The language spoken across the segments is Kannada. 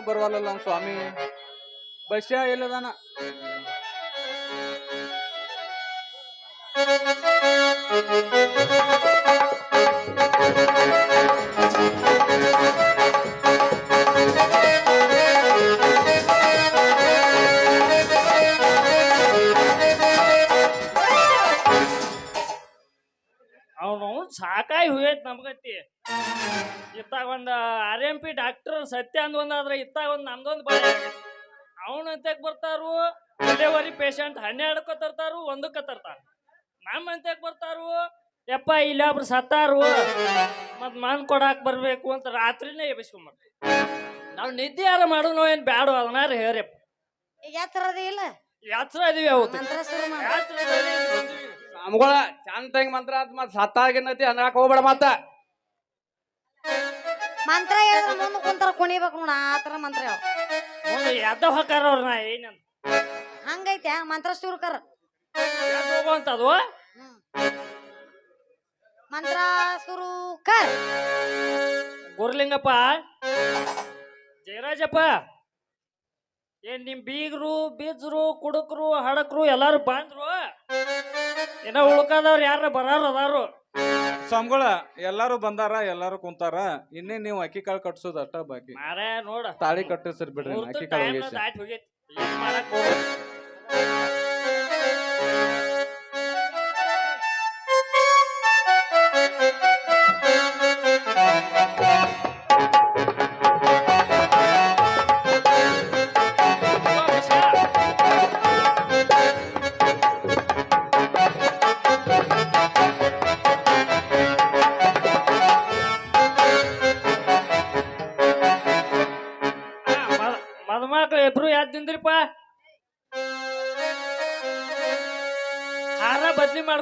ಬರವಲ್ಲ ಸ್ವಾಮಿ. ಬಸ್ಯ ಎಲ್ಲದಾನ ಅವನು ಸಾಕಾಯಿ ಹೋಗೈತಿ ನಮ್ಗತಿ. ಇತ್ತಾಗ ಒಂದ್ ಆರ್ ಎಂ ಪಿ ಡಾಕ್ಟರ್ ಸತ್ಯ ಅಂದ್ ಒಂದಾದ್ರೆ ಇತ್ತಾಗ ಒಂದ್ ನಮ್ದೊಂದ್ ಬಾಳ ಅವನ ಅಂತಕ್ ಬರ್ತಾರು ಡೆಲಿವರಿ ಪೇಷಂಟ್ ಹನ್ನೆರಡಕ್ಕ ತರ್ತಾರು ಒಂದಕ್ಕ ತರ್ತಾರ. ನಮ್ಮ ಅಂತಕ್ ಬರ್ತಾರು ಯಪ್ಪ ಇಲ್ಲಿ ಒಬ್ರು ಸತ್ತಾರು ಮತ್ ಮಾನ್ ಕೊಡಾಕ್ ಬರ್ಬೇಕು ಅಂತ ರಾತ್ರಿನೇ ಎಬ್ಬಿಸ್ಕೊಂಬರ್ ನಾವ್ ನಿದ್ದೆ ಯಾರ ಮಾಡೋನು ಏನ್ ಬ್ಯಾಡು ಅದನ್ನಾರ ಹೇಳ್ರಪ್ಪ ಇಲ್ಲ? ಯಾತ್ರ ಇದೀವಿ ಅವತ್ತು ಮಂತ್ರ ಶುರು ಮಾಡ ಚಂದ ಮಂತ್ರ ಅಂತ ಮತ್ ಸತ್ತಾಗಿನತಿ ಅನ್ನಕ್ ಹೋಗ್ಬೇಡ ಮತ್ತ. ಮಂತ್ರ ಹೇಳಿದ್ರೆ ಮುಂದೆ ಕುಂತಾರ ಕುಣಿಬೇಕು ನೋಡ ಆ ತರ ಮಂತ್ರ ಹೇಳು ಎದ್ದ ಹೊಕ್ಕಾರ ಅವ್ರ ನಾ ಏನಂತ ಹಂಗೈತೆ ಮಂತ್ರ ಶುರು ಕರ ಎದ್ದ್ ಹೋಗುವಂತದು. ಮಂತ್ರ ಶುರು ಕರ್ ಗುರ್ಲಿಂಗಪ್ಪ? ಜಯರಾಜಪ್ಪ? ಏನ್ ನಿಮ್ ಬೀಗರು ಬೀಜರು ಕುಡುಕರು ಹಡಕ್ರು ಎಲ್ಲಾರು ಬಂದ್ರು? ಏನೋ ಉಳ್ಕದವ್ರು ಯಾರ ಬರಾರ ಅದಾರು. ಸ್ವಾಮಿಗಳ ಎಲ್ಲಾರು ಬಂದಾರ ಎಲ್ಲಾರು ಕುಂತಾರ ಇನ್ನೇ ನೀವು ಅಕ್ಕಿ ಕಾಳು ಕಟ್ಸೋದು ಅಷ್ಟ ಬಾಕಿ. ಮಾರೇ ನೋಡ. ತಾಳಿ ಕಟ್ಟಿಸ್ರಿ ಬಿಡ್ರಿ ಅಕ್ಕಿ ಕಾಳು. ಹೋಗೈತಿ.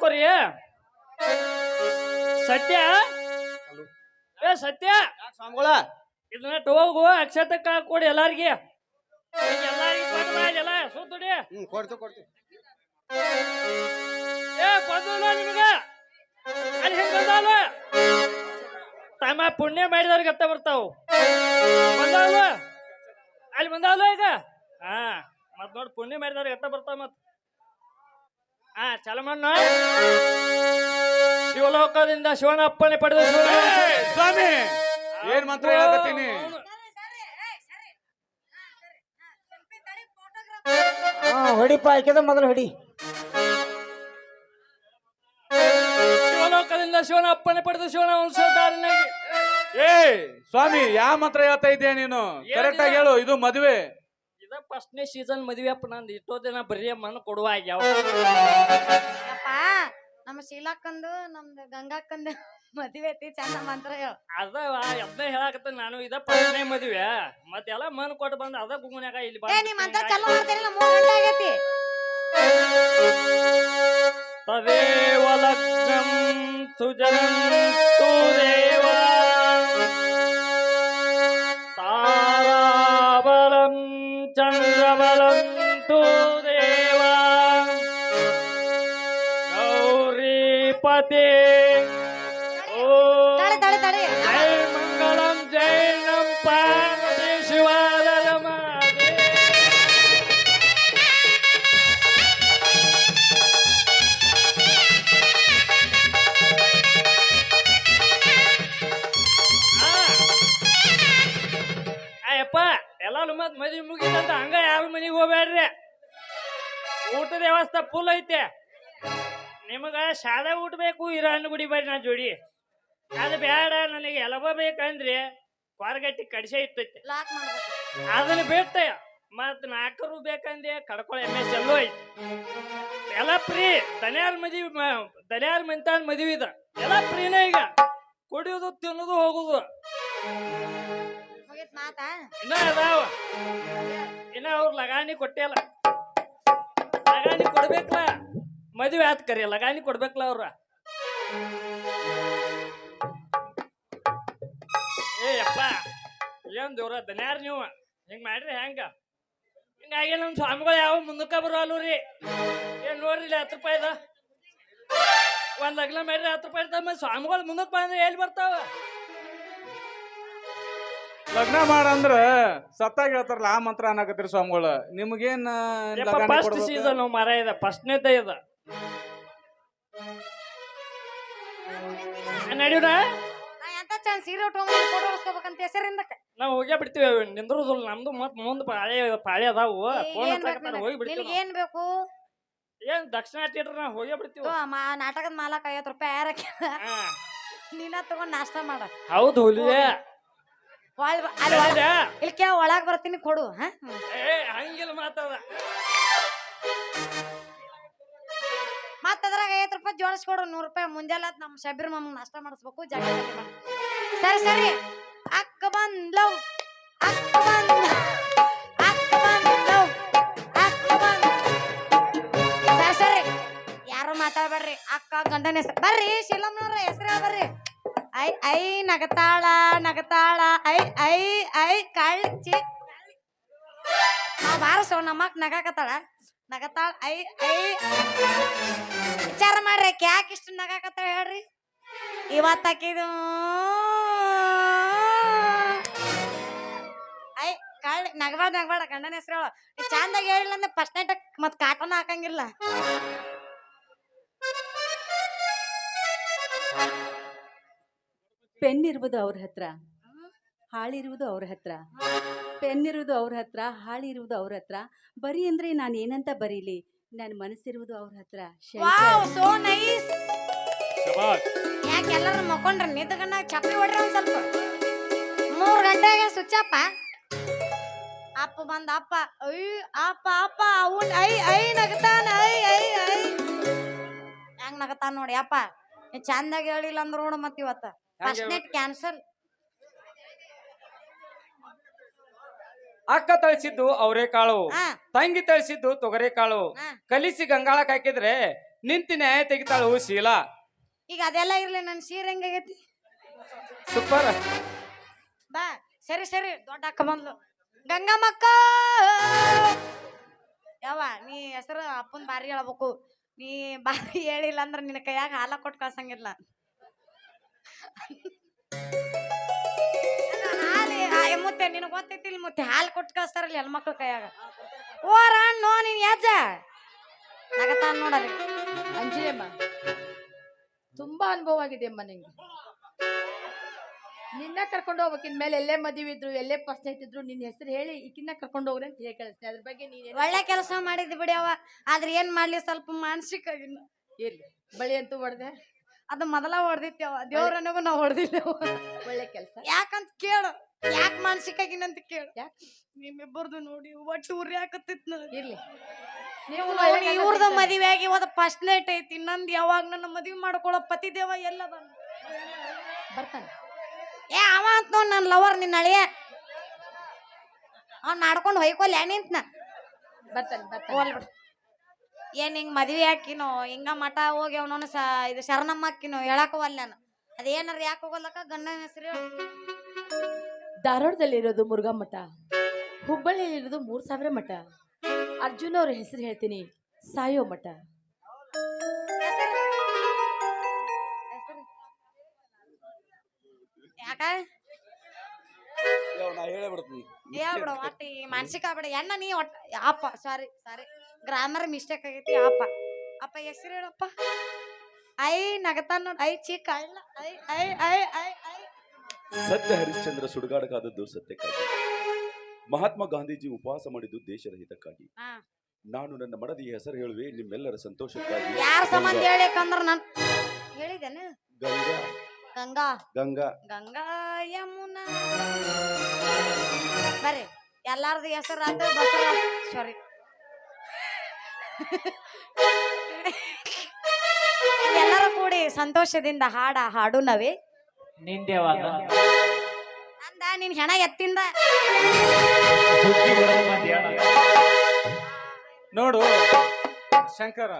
ಮಾಡ್ಕೊರಿ. ಸತ್ಯ? ಏ ಸತ್ಯ? ಇದನ್ನ ಟೋಗು ಅಕ್ಷತಕ್ಕ ಕೊಡಿ ಎಲ್ಲಾರಿಗೆ. ಎಲ್ಲಾರ್ಗಿ ಎಲ್ಲ ಸುತ್ತಡಿ ಕೊಡ್ತು ಕೊಡ್ತು. ಏ ಬಂದಲ್ಲ ನಿಮಗ. ಅಲ್ಲಿ ಹೆಂಗ್ ತಮ್ಮ ಪುಣ್ಯ ಮಾಡಿದವ್ರಿಗೆ ಅತ್ತ ಬರ್ತಾವ. ಬಂದಾವ ಅಲ್ಲಿ ಬಂದಾವಲ್ಲ ಈಗ? ಹಾ ಮತ್ ನೋಡಿ ಪುಣ್ಯ ಮಾಡಿದವ್ರಿಗೆ ಅತ್ತ ಬರ್ತಾವ ಮತ್ ಹಾ ಚಲಮಣ್ಣ. ಶಿವಲೋಕದಿಂದ ಶಿವನ ಅಪ್ಪಣೆ ಪಡೆದ ಸ್ವಾಮಿ ಏನ್ ಮಂತ್ರ ಹೇಳಕತ್ತೀನಿ? ಹಾ ಹೊಡಿಪ ಆಯ್ಕೆದ ಮೊದಲು ಹೊಡಿ. ಶಿವಲೋಕದಿಂದ ಶಿವನ ಅಪ್ಪಣೆ ಪಡೆದ ಶಿವನ ವಂಶಧಾರನಾಗಿ. ಏ ಸ್ವಾಮಿ ಯಾವ ಮಂತ್ರ ಹೇಳ್ತಾ ಇದೀಯ ನೀನು? ಕರೆಕ್ಟ್ ಆಗಿ ಹೇಳು ಇದು ಮದ್ವೆ. ಇದ ಫಸ್ಟ್ನೇ ಸೀಸನ್ ಮದ್ವೆ ಅಪ್ಪ ನಂದು ಇಷ್ಟೋ ದಿನ ಬರೀ ಮನ್ ಕೊಡುವ ಆಗ್ಯಾವ. ನಮ್ಮ ಶೀಲಾಕ್ಕಂದು ನಮ್ದು ಗಂಗಾಕ್ಕಂದು ಮದುವೆ ಐತಿ ಚಂದ ಮಂತ್ರ ಹೇಳ. ಅದ ಅದ್ನ ಹೇಳಾಕತ್ತ ನಾನು ಇದ ಫಸ್ಟ್ನೇ ಮದ್ವೆ. ಮತ್ತೆಲ್ಲ ಮನ್ ಕೊಟ್ಟು ಬಂದ ಅದ ಗುಂಗುನ್ಯಾಗ ಇಲ್ಲಿ ಏ ನೀ ಮಂತ್ರ ಚಾಲು ಮಾಡ್ತೀರಿಲ್ಲ ಮೂರ್ ಗಂಟೆ ಆಗೈತಿ. ತದೇವ ಲಗ್ನಂ ಸುಜನಂ ದೇವ. ಚಂದ್ರಬಲಂ ತು ದೇವ ಗೌರೀಪತಿ ಓಂ ತಡಿ ತಡಿ ತಡಿ ಜೈ ಮಂಗಳಂ ಜೈ ನಂ ಪಾರ್ವತಿ ಶಿವಾಲರಮಾದೇ ಅಯ್ಯಪ್ಪ ಎಲ್ಲಾರು ಮತ್ ಮದ್ವಿ ಮುಗಿದಂತ ಹಂಗ ಯಾರು ಹೋಗ್ಬೇಡ್ರಿ. ಊಟದ ವ್ಯವಸ್ಥೆ ಫುಲ್ ಐತೆ. ನಿಮಗ ಶಾಲೆ ಊಟ ಬೇಕು ಇರೋ ಹಣ್ಣು ಗುಡಿ ಬರ್ರಿ ನಾ ಜೋಡಿ. ಅದು ಬೇಡ ನನಗೆ ಎಲಬ ಬೇಕಂದ್ರೆ ಹೊರಗಟ್ಟಿ ಕಡಿಸೆ ಇರ್ತೈತೆ ಅದನ್ನ ಬಿಟ್ಟು ಮತ್ ನಾಲ್ಕರು ಬೇಕಂದ್ರೆ ಕಡ್ಕೊಳ ಎಮ್ಮೆ ಚೆಲ್ಲೋ ಐತಿ. ಎಲ್ಲ ಫ್ರೀ ದನಿಯಾರ್ ಮದ್ವಿ ದನಿಯಾರ್ ಮಂತಾನ್ ಮದ್ವಿ ಇದ. ಎಲ್ಲ ಫ್ರೀನೇ ಈಗ. ಕುಡಿಯೋದು ತಿನ್ನೋದು ಹೋಗುದು. ಇನ್ನ ಅದಾವ. ಇನ್ನ ಅವ್ರ ಕೊಟ್ಟಿಲ್ಲ. ಲಗಾಣಿ ಕೊಡ್ಬೇಕಲ್ಲ ಮದುವೆ ಆತ್ ಕರಿ ಲಗಾಣಿ ಕೊಡ್ಬೇಕಲ್ಲ ಅವ್ರ? ಏ ಅಪ್ಪ ಏನ್ ದೇವ್ರ ದನ್ಯಾರ ನೀವು? ಹಿಂಗ್ ಮಾಡ್ರಿ ಹೆಂಗ? ಹಿಂಗಾಗಿ ನಮ್ ಸ್ವಾಮಿಗಳು ಯಾವ ಮುಂದಕ್ಕ ಬರೋಲ್ವು ರೀ? ಏನ್ ನೋಡ್ರಿ ಹತ್ತು ರೂಪಾಯಿದ ಒಂದ್ ಲಗ್ನ ಮಾಡ್ರಿ ಹತ್ತು ರೂಪಾಯಿ ಇರ್ತಾವ ಸ್ವಾಮಿಗಳು ಮುಂದಕ್ಕೆ ಬಂದ್ರೆ ಎಲ್ಲಿ ಬರ್ತಾವ? ಲಗ್ನ ಮಾಡಂದ್ರ ಸತ್ತಾಗ ಹೇಳ್ತಾರಲ್ಲ ಆ ಮಂತ್ರ ಅನ್ನಕತ್ತೀರಿ ಸ್ವಾಮಿಗಳು. ನಿಮ್ಗೇನ್ ಲಗಾಣಿ ಫಸ್ಟ್ ಕೊಡ್ಬೇಕು? ಸೀಸನ್ ಮರ ಇದೆ ಫಸ್ಟ್ನೇದ ಇದ. ನಡೀವ್ರ ನಾ. ಎಂತ ಚಂದ ಸೀರೆ ಉಟ್ಕೊಂಡ್ ಫೋಟೋ ಹೊಡ್ಸ್ಕೋಬೇಕಂತ ಹೆಸರಿಂದ ನಾವು ಹೋಗೇ ಬಿಡ್ತೀವಿ ನಿಂದ್ರದಿಲ್ಲ ನಮ್ದು ಮತ್ ಮುಂದ್ ಪಾಳೆ ಪಾಳೆ ಅದಾವು ಫೋನ್ ಏನ್ ಬೇಕು ಹಚ್ಚಾಕತ್ತಾರ ಹೋಗಿ ನಿನಗೆ? ಬಿಡ್ತೀವಿ ಏನು ಬೇಕು. ಏನ್ ದಕ್ಷಿಣ ಥಿಯೇಟರ್ ನಾವ್ ಹೋಗೇ ಬಿಡ್ತೀವಿ ತೋ, ಮಾ- ನಾಟಕದ ಮಾಲಕ್ ಐವತ್ತು ರೂಪಾಯಿ ಯಾರ. ನೀನ ತಗೊಂಡ್ ನಾಷ್ಟ ಮಾಡ. ಹೌದು ಹುಲಿಯೇ. ಅಲ್ಲಿ ಒಳಗ್- ಬರ್ತೀನಿ ಕೊಡು ಹಾ. ಏ ಹಂಗಿಲ್ಲ ಮಾತದ ಮತ್ತ್ ಅದ್ರಾಗ ಐವತ್ತು ರೂಪಾಯಿ ಜೋಡಿಸ್ಕೊಡು ನೂರು ರೂಪಾಯಿ ಮುಂಜಾನೆ ನಮ್ಮ ಶಬೀರ್ ಮಾಮ ನಾಷ್ಟ ಮಾಡಿಸ್ಬೇಕು ಜಾಗ. ಸರಿ ಸರಿ. ಅಕ್ಕ ಬಂದ್ಲವ್ ಅಕ್ಕ ಬಂದ್ ಅಕ್ಕ ಬಂದ್ಲವ್ ಅಕ್ಕ ಬಂದ್ ಸರಿ ಸರಿ. ಯಾರು ಮಾತಾಡ್ಬೇಡ್ರಿ. ಅಕ್ಕ ಗಂಡನ ಹೆಸರು ಬರ್ರಿ ಶಿಲಮ್ನವ್ರ ಹೆಸರು ಬರ್ರಿ. ಐ ಐ, ನಗತಾಳ ನಗತಾಳ, ಐ ಐ ಐ, ಕಳ್ಚಿ. ನಾವ್ ಬಾರಸ ನಮ್ಮಕ್ ನಗಾಕತ್ತಾಳ. ನಗತಾಳ, ಐ ಐ. ವಿಚಾರ ಮಾಡ್ರಿ ಯಾಕೆ ಇಷ್ಟು ನಗಾಕತ್ತಾಳ ಹೇಳ್ರಿ? ಇವತ್ತಾಕಿದು ಐ ಕಳ್ಳ ನಗಬಾರ್ದು ನಗಬೇಡ ಗಂಡನ ಹೆಸರು ಹೇಳು. ಚಂದಾಗಿ ಹೇಳಿಲ್ಲ ಅಂದ್ರೆ ಫಸ್ಟ್ ನೈಟ್ ಮತ್ ಕಾಟನ ಹಾಕಂಗಿಲ್ಲ. ಪೆನ್ ಇರುವುದು ಅವ್ರ ಹತ್ರ. ಹಾಳಿರುವುದು ಅವ್ರ ಹತ್ರ. ಪೆನ್ ಇರುವುದು ಅವ್ರ ಹತ್ರ ಹಾಳಿರುವುದು ಅವ್ರ ಹತ್ರ. ಬರೀ ಅಂದ್ರೆ ನಾನು ಏನಂತ ಬರೀಲಿ? ನನ್ನ ಮನಸ್ಸಿರುವುದು ಅವ್ರ ಹತ್ರ. ವಾವ್ ಸೋ ನೈಸ್ ಯಾಕೆ ಎಲ್ಲರೂ ಮಕ್ಕೊಂಡ್ರೆ ನಿದ್ದಗನ್ನ ಚಪ್ಪಲಿ ಹೊಡ್ರಿ ಒಂದ್ ಸ್ವಲ್ಪ. ಮೂರ್ ಗಂಟೆಗೆ ಸ್ವಿಚ್ ಅಪ್ಪ ಅಪ್ಪ ಬಂದ ಅಪ್ಪ ಐ ಅಪ್ಪ ಅಪ್ಪ ಅವನ್ ಐ ಐ ನಗತಾನ ಐ ಐ ಐ. ಹೆಂಗ್ ನಗತಾನ ನೋಡಿ ಅಪ್ಪ. ನೀ ಚಂದಾಗಿ ಹೇಳಿಲ್ಲ ಅಂದ್ರೆ ನೋಡು ಮತ್ತಿವತ್ತ ಇವತ್ತ. First net cancel. ಅಕ್ಕ ತಳಿಸಿದ್ದು ಅವರೇಕಾಳು ಕಾಳು ತಂಗಿ ತಳಿಸಿದ್ದು ತೊಗರೆಕಾಳು. ಕಲಿಸಿ ಗಂಗಾಳಕ್ ಹಾಕಿದ್ರೆ ನಿಂತಿ ನ್ಯಾಯ ತೆಗಿತಾಳು ಶೀಲಾ. ಈಗ ಅದೆಲ್ಲ ಇರ್ಲಿ ನನ್ ಸೀರೆ ಹೆಂಗಾಗೈತಿ? ಸೂಪರ್. ಬಾ ಸರಿ ಸರಿ ದೊಡ್ಡ ಅಕ್ಕ ಬಂದ್ಲು. ಗಂಗಮ್ಮಕ್ಕ! ಯಾವ ನೀ ಹೆಸರು ಅಪ್ಪನ್ ಬಾರಿ ಹೇಳ್ಬೇಕು. ನೀ ಬಾರಿ ಹೇಳಿಲ್ಲ ಅಂದ್ರೆ ನಿನ್ನ ಕೈಯಾಗ ಹಾಲ ಕೊಟ್ಟು ಕಳ್ಸಂಗಿಲ್ಲ. ಮುತ್ತೆ ನಿನಗೆ ಗೊತ್ತೈತಿಲ್ಲ ಮುತ್ತೆ ಹಾಲು ಕೊಟ್ಟು ಕಳಿಸ್ತಾರಲ್ಲ ಹೆಣ್ಮಕ್ಳು ಕೈಯಾಗ. ಓರ ನೋ ನೀನ್ ಯಾಜ ನಗತಾನ ನೋಡಲಿ ಅಂಜಲಿಯಮ್ಮ ತುಂಬಾ ಅನುಭವ ಆಗಿದೆ ಅಮ್ಮ ನಿಂಗೆ. ನಿನ್ನ ಕರ್ಕೊಂಡು ಹೋಗ್ಬೇಕು ಮೇಲೆ ಎಲ್ಲೇ ಮದುವೆ ಇದ್ರು ಎಲ್ಲೇ ಫಸ್ಟ್ ಇದ್ರು ನಿನ್ನ ಹೆಸರು ಹೇಳಿ ಈಕಿನ್ನ ಕರ್ಕೊಂಡು ಹೋಗ್ರಿ ಅಂತ ಹೇಳಿ ಕಳಿಸ್ತೀನಿ. ಅದ್ರ ಬಗ್ಗೆ ನೀನು ಒಳ್ಳೆ ಕೆಲಸ ಮಾಡಿದ್ ಬಿಡಿ ಅವ ಆದ್ರೆ ಏನ್ ಮಾಡ್ಲಿ ಸ್ವಲ್ಪ ಮಾನಸಿಕ ಇರ್ಲಿ. ಬಳಿ ಅಂತೂ ಹೊಡೆದೆ. ಅದು ಮೊದಲ ಹೊಡೆದಿತ್ತು ಅವ. ದೇವ್ರನಿಗೂ ನಾವು ಹೊಡೆದಿದ್ದೆವು ಒಳ್ಳೆ ಕೆಲಸ. ಯಾಕಂತ ಕೇಳು. ಯಾಕೆ ಮಾನಸಿಕ ಆಗಿನಂತ ಕೇಳು. ಯಾಕ? ನಿಮ್ಮಿಬ್ಬರದು ನೋಡಿ ಒಟ್ಟು ಉರಿ ಹಾಕತ್ತಿತ್ ಇರ್ಲಿ. ನೀವು ಇವ್ರದ ಮದುವೆ ಆಗಿ ಹೋದ ಫಸ್ಟ್ ನೈಟ್ ಐತಿ. ಇನ್ನೊಂದು ಯಾವಾಗ ನನ್ನ ಮದುವೆ ಮಾಡ್ಕೊಳ್ಳೋ ಪತಿದೇವ ಎಲ್ಲ ಬಂದ ಬರ್ತಾನೆ. ಏ ಅವ ಅಂತ ನೋಡ್ ನನ್ನ ಲವರ್ ನಿನ್ನ ಅಳಿಯ ಅವ್ನ್ ಮಾಡ್ಕೊಂಡು ಹೊಯ್ಕೊಲ್ಲ ನಿಂತ್ನ. ಬರ್ತಾನೆ ಬರ್ತಾನೆ. ಏನ್ ಹಿಂಗ್ ಮದ್ವಿ ಹಾಕಿನೋ ಹಿಂಗ ಮಠ ಹೋಗಿ ಅವನವನ ಸ ಇದು ಶರಣಮ್ಮ ಹಾಕಿನೋ ಹೇಳಕ್ ನಾನು. ಅದೇನಾರ ಯಾಕೆ ಹೋಗಲ್ಲಕ್ಕ ಗಂಡನ ಹೆಸರು? ಧಾರವಾಡದಲ್ಲಿರೋದು ಮುರುಘಾ ಮಠ ಹುಬ್ಬಳ್ಳಿಯಲ್ಲಿರೋದು ಮೂರು ಸಾವಿರ ಮಠ. ಅರ್ಜುನ್ ಅವ್ರ ಹೆಸರು ಹೇಳ್ತೀನಿ ಸಾಯೋ ಮಠ. ಯಾಕ? ನಾ ಬಿಡ ಹೇಳ್ಬಿಡು ಒಟ್ಟು ಮಾನಸಿಕ ಆಗ್ಬಿಡ. ಎಣ್ಣ ನೀ ಒಟ್ಟ ಅಪ್ಪ ಸಾರಿ ಸಾರಿ ಗ್ರಾಮರ್ ಮಿಸ್ಟೇಕ್ ಆಗೈತಿ ಅಪ್ಪ. ಅಪ್ಪ ಹೆಸರು ಹೇಳಪ್ಪ. ಐ ನಗತಾನ ನೋಡ್. ಐ ಚಿಕ್ಕ ಐ ಐ ಐ ಐ ಐ ಸತ್ಯ ಹರಿಶ್ಚಂದ್ರ ಸುಡುಗಾಡಕಾದದ್ದು ಸತ್ಯಕ್ಕಾಗಿ. ಮಹಾತ್ಮ ಗಾಂಧೀಜಿ ಉಪವಾಸ ಮಾಡಿದ್ದು ದೇಶದ ಹಿತಕ್ಕಾಗಿ ಹಾ. ನಾನು ನನ್ನ ಮಡದಿ ಹೆಸರು ಹೇಳುವೆ ನಿಮ್ಮೆಲ್ಲರ ಸಂತೋಷಕ್ಕಾಗಿ. ಯಾರ ಸಂಬಂಧ ಹೇಳಿಕಂದ್ರ ನನ್ ಹೇಳಿದೇನು ಗಂಗಾ. ಗಂಗಾ. ಗಂಗಾ. ಗಂಗಾ ಯಮುನಾ. ಬರ್ರಿ. ಎಲ್ಲಾರ್ದು ಹೆಸರು ಆತ ಬಸರ ಸಾರಿ ಎಲ್ಲರೂ ಕೂಡಿ ಸಂತೋಷದಿಂದ ಹಾಡ ಹಾಡು ನವಿ ನಿಂದೇವಾಗ ಅಂದ ನಿನ್ ಹೆಣ ಎತ್ತಿಂದ. ನೋಡು ಶಂಕರ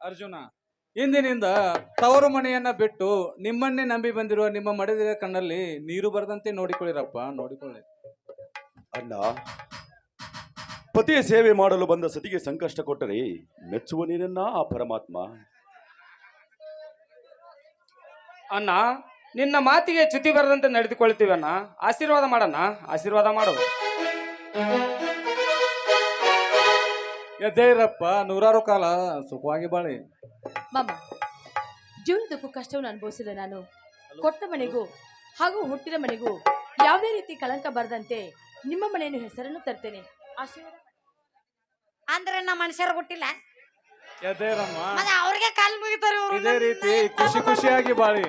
ಅರ್ಜುನ ಇಂದಿನಿಂದ ತವರು ಮನೆಯನ್ನ ಬಿಟ್ಟು ನಿಮ್ಮನ್ನೇ ನಂಬಿ ಬಂದಿರುವ ನಿಮ್ಮ ಮಡದಿರ ಕಣ್ಣಲ್ಲಿ ನೀರು ಬರದಂತೆ ನೋಡಿಕೊಳ್ಳಿರಪ್ಪ ನೋಡಿಕೊಳ್ಳಿ. ಅಣ್ಣ ಪತಿಯ ಸೇವೆ ಮಾಡಲು ಬಂದ ಸತಿಗೆ ಸಂಕಷ್ಟ ಕೊಟ್ಟರೆ ಮೆಚ್ಚುವ ನೀನನ್ನ ಆ ಪರಮಾತ್ಮ? ಅಣ್ಣ ನಿನ್ನ ಮಾತಿಗೆ ಚ್ಯುತಿ ಬರದಂತೆ ನಡೆದುಕೊಳ್ತೀವಣ್ಣ ಆಶೀರ್ವಾದ ಮಾಡಣ್ಣ. ಆಶೀರ್ವಾದ ಮಾಡು. ಎದ್ದೇರಪ್ಪ ನೂರಾರು ಕಾಲ ಸುಖವಾಗಿ ಬಾಳಿ. ಮಾಮ ಜೀವನದಕ್ಕೂ ಕಷ್ಟವನ್ನು ಅನುಭವಿಸಿದೆ ನಾನು. ಕೊಟ್ಟ ಮನೆಗೂ ಹಾಗೂ ಹುಟ್ಟಿದ ಮನೆಗೂ ಯಾವುದೇ ರೀತಿ ಕಳಂಕ ಬರದಂತೆ ನಿಮ್ಮ ಮನೆಯನ್ನು ಹೆಸರನ್ನು ತರ್ತೇನೆ. ಆಶೀರ್ವಾದ. ಅಂದ್ರೆ ನಮ್ಮ ಮನುಷ್ಯರು ಕೊಟ್ಟಿಲ್ಲ ಎದ್ದೇರಮ್ಮ. ಮತ್ತೆ ಅವ್ರಿಗೆ ಕಾಲ್ ಮುಗಿತಾರೆ ಇದೇ ರೀತಿ ಖುಷಿ ಖುಷಿಯಾಗಿ ಬಾಳಿ.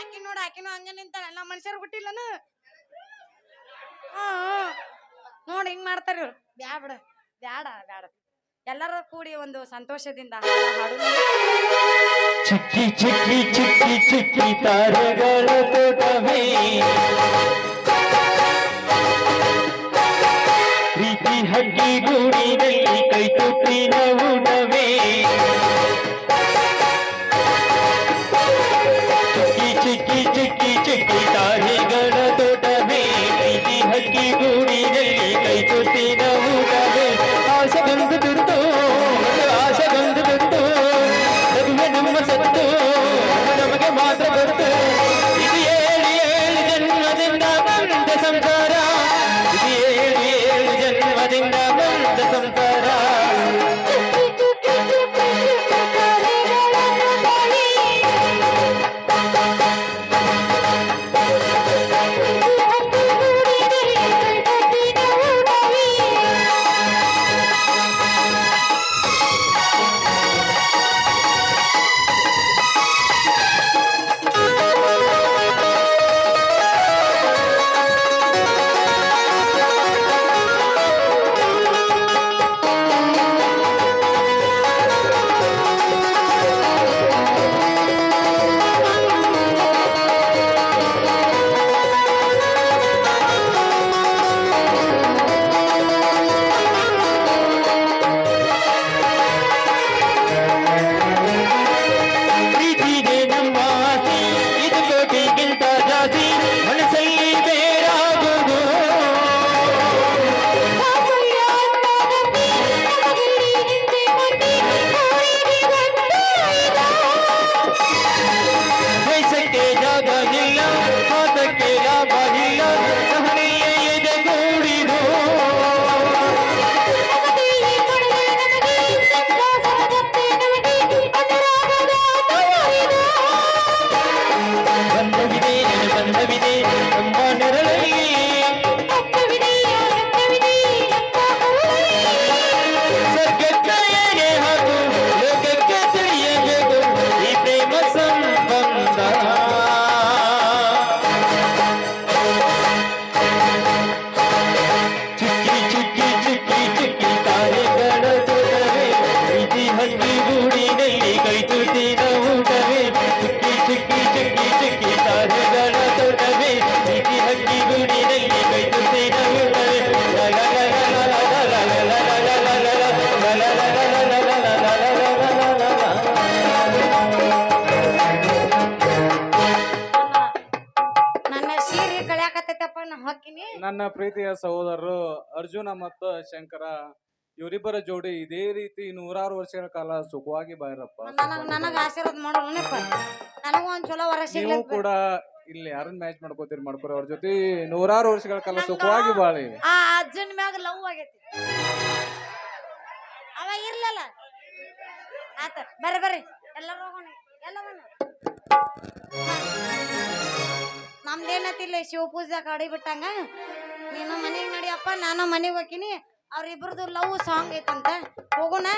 ಆಕಿ ನೋಡ ಆಕಿನೂ ಹಂಗ ನಿಂತಾಳ. ನಮ್ಮ ಮನುಷ್ಯರು ಹುಟ್ಟಿಲ್ಲನ. ನೋಡಿ ಹಿಂಗ್ ಮಾಡ್ತಾರೆ ಇವ್ರು. ಬ್ಯಾ ಬಿಡ. ಬ್ಯಾಡ ಬ್ಯಾಡ. ಎಲ್ಲರೂ ಕೂಡಿ ಒಂದು ಸಂತೋಷದಿಂದ ಚಿಕ್ಕಿ ಚಿಕ್ಕಿ ಚಿಕ್ಕಿ ಚಿಕ್ಕಿ ತಾರೆಗಳ ತೋಟವೇ. ಅಗ್ಗಿ ಗುಡಿದಲ್ಲಿ ಕೈ ತುತ್ತಿನ ಉಡ ಕಳ್ಯಾಕತ್ತೈತಪ್ಪ ನನ್ನ ಪ್ರೀತಿಯ ಸಹೋದರರು ಅರ್ಜುನ ಮತ್ತು ಶಂಕರ ಇವರಿಬ್ಬರ ಜೋಡಿ ಇದೇ ರೀತಿ ನೂರಾರು ವರ್ಷಗಳ ಕಾಲ ಸುಖವಾಗಿ ಬಾಯಿರಪ್ಪ ನನಗ್ ನನಗ ಆಶೀರ್ವಾದ ಮಾಡೋಣಪ್ಪ. ನನಗೂ ಒಂದ್ ಚಲೋ ವರ ನೀವು ಸಿಗ್ಲಿ ಕೂಡ ಇಲ್ಲಿ ಯಾರನ್ನ ಮ್ಯಾಚ್ ಮಾಡ್ಕೋತೀರಿ ಮಾಡ್ಕೊರಿ ಅವ್ರ ಜೊತೆ ನೂರಾರು ವರ್ಷಗಳ ಕಾಲ ಸುಖವಾಗಿ ಬಾಳಿ. ಆ ಅಜ್ಜನ ಮ್ಯಾಗ ಲವ್ ಆಗೈತಿ. ಅವ ಇರ್ಲಲ್ಲ. ಆತ ಬರ್ರಿ ಬರ್ರಿ. ಎಲ್ಲರೂ ಹೋಗೋಣ. ಎಲ್ಲ ನಮ್ದೇನತಿಲ್ಲ ಶಿವ ಪೂಜಾ ಅಡಿ ಬಿಟ್ಟಂಗ. ನೀನು ಮನೆಗೆ ನಡಿಯಪ್ಪ ನಾನು ಮನೆಗೆ ಹೋಗಿನಿ ಅವ್ರಿಬ್ರದ್ದು ಲವ್ ಸಾಂಗ್ ಐತಂತ. ಹೋಗೋಣ.